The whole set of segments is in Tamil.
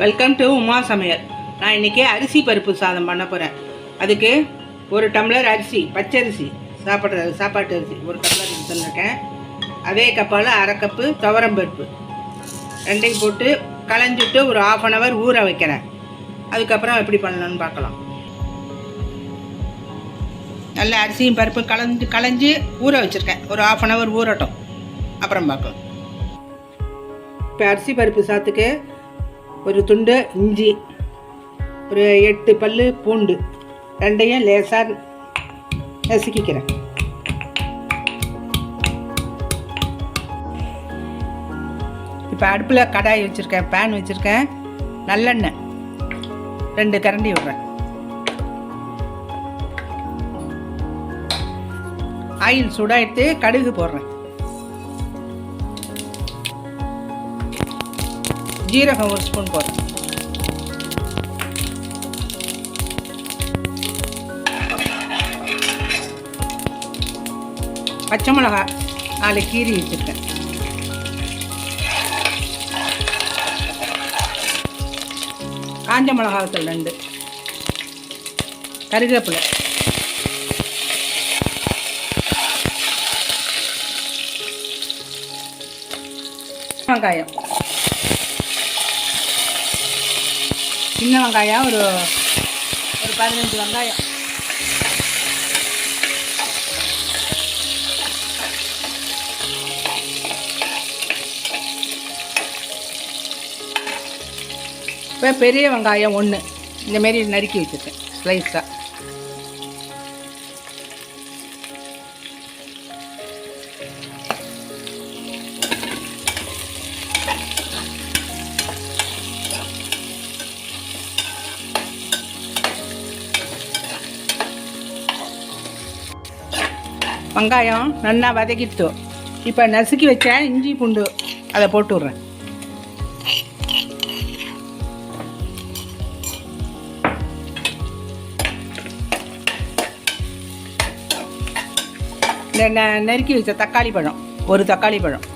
வெல்கம் டு உமா சமையல். நான் இன்றைக்கி அரிசி பருப்பு சாதம் பண்ண போகிறேன் அதுக்கு ஒரு டம்ளர் அரிசி பச்சரிசி சாப்பிட்ற சாப்பாட்டு அரிசி ஒரு டம்ளர் எடுத்துருக்கேன் அதே கப்பால் அரை கப்பு துவரம் பருப்பு. ரெண்டையும் போட்டு களைஞ்சிட்டு ஒரு ஆஃப் அன் ஹவர் ஊற வைக்கிறேன். அதுக்கப்புறம் எப்படி பண்ணணும்னு பார்க்கலாம். நல்ல அரிசியும் பருப்பும் களைஞ்சு களைஞ்சி ஊற வச்சுருக்கேன். ஒரு ஆஃப் அன் ஹவர் ஊறட்டும். அப்புறம் பார்க்கலாம். இப்போ அரிசி பருப்பு சாத்துக்கு ஒரு துண்டு இஞ்சி ஒரு எட்டு பல் பூண்டு ரெண்டையும் லேசாக நசுக்கிக்கிறேன். இப்போ அடுப்பில் கடாய் வச்சுருக்கேன் பேன் வச்சுருக்கேன். நல்லெண்ணெய் ரெண்டு கரண்டி விடுறேன். ஆயில் சூடாக எடுத்து கடுகு போடுறேன். ஜீரகம் ஒரு ஸ்பூன் போடுறேன் பச்சை மிளகா நாலு கீரி வச்சுருக்கேன் காஞ்ச மிளகாத்தூள் ரெண்டு. கருவேப்பிலை வெங்காயம். சின்ன வெங்காயம் ஒரு ஒரு பதினஞ்சு வெங்காயம். இப்போ பெரிய வெங்காயம் ஒன்று இந்தமாரி நறுக்கி வச்சுருக்கேன் ஸ்லைஸாக வெங்காயம் நல்லா வதக்கிட்டு இப்போ நசுக்கி வச்ச இஞ்சி பூண்டு அதை போட்டு விட்றேன். இந்த வச்ச தக்காளி பழம் ஒரு தக்காளி பழம்.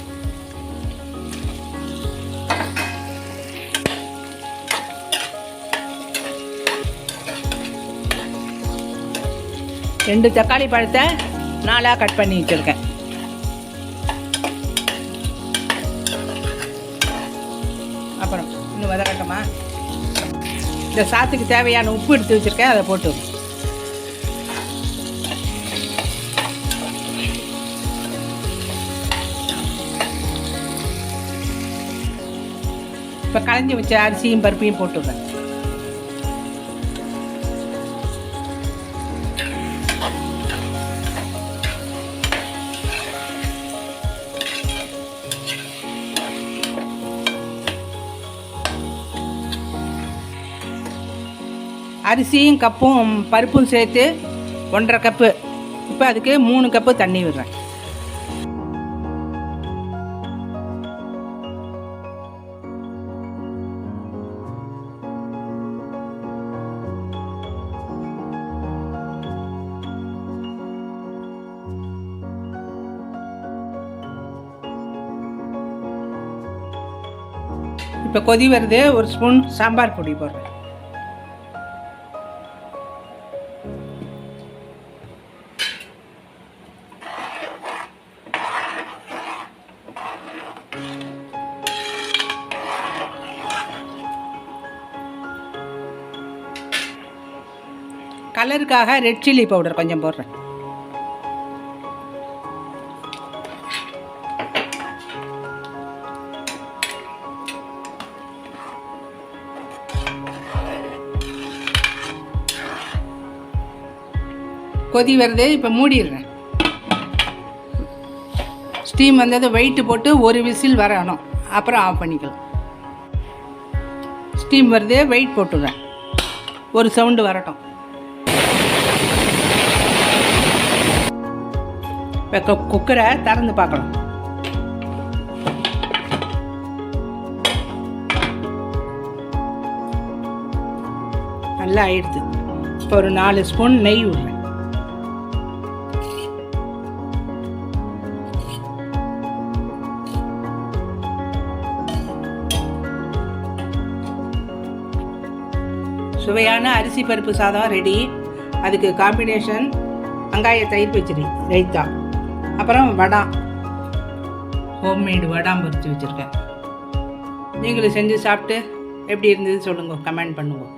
ரெண்டு தக்காளி பழத்தை நாலாக கட் பண்ணி வச்சுருக்கேன். அப்புறம் இன்னும் வதக்கட்டமா இந்த சாத்துக்கு தேவையான உப்பு எடுத்து வச்சுருக்கேன் அதை போட்டு இப்போ களைஞ்சி வச்ச அரிசியும் பருப்பையும் போட்டுடுறேன் அரிசியும் கப்பும் பருப்பும் சேர்த்து ஒன்றரை கப்பு. இப்போ அதுக்கு மூணு கப்பு தண்ணி விடுறேன். இப்போ கொதி வருது ஒரு ஸ்பூன் சாம்பார் பொடி போடுறேன். கலருக்காக ரெட் சில்லி பவுடர் கொஞ்சம் போடுறேன். கொதி வருது இப்போ மூடிடுறேன். ஸ்டீம் வந்தது வெயிட்டு போட்டு ஒரு விசில் வரணும். அப்புறம் ஆஃப் பண்ணிக்கலாம். ஸ்டீம் வருது வெயிட் போட்டுடுறேன் ஒரு சவுண்டு வரட்டும். குக்கரை திறந்து பார்க்கலாம் நல்லா ஆயிடுது. இப்போ ஒரு நாலு ஸ்பூன் நெய் விடுறேன் சுவையான அரிசி பருப்பு சாதம் ரெடி. அதுக்கு காம்பினேஷன் வெங்காய தயிர் பச்சடி ரைத்தா. அப்புறம் வடா. ஹோம்மேடு வடாம் பொரிச்சு வச்சுருக்கேன். நீங்களும் செஞ்சு சாப்பிட்டு எப்படி இருந்தது சொல்லுங்கள் கமெண்ட் பண்ணுவோம்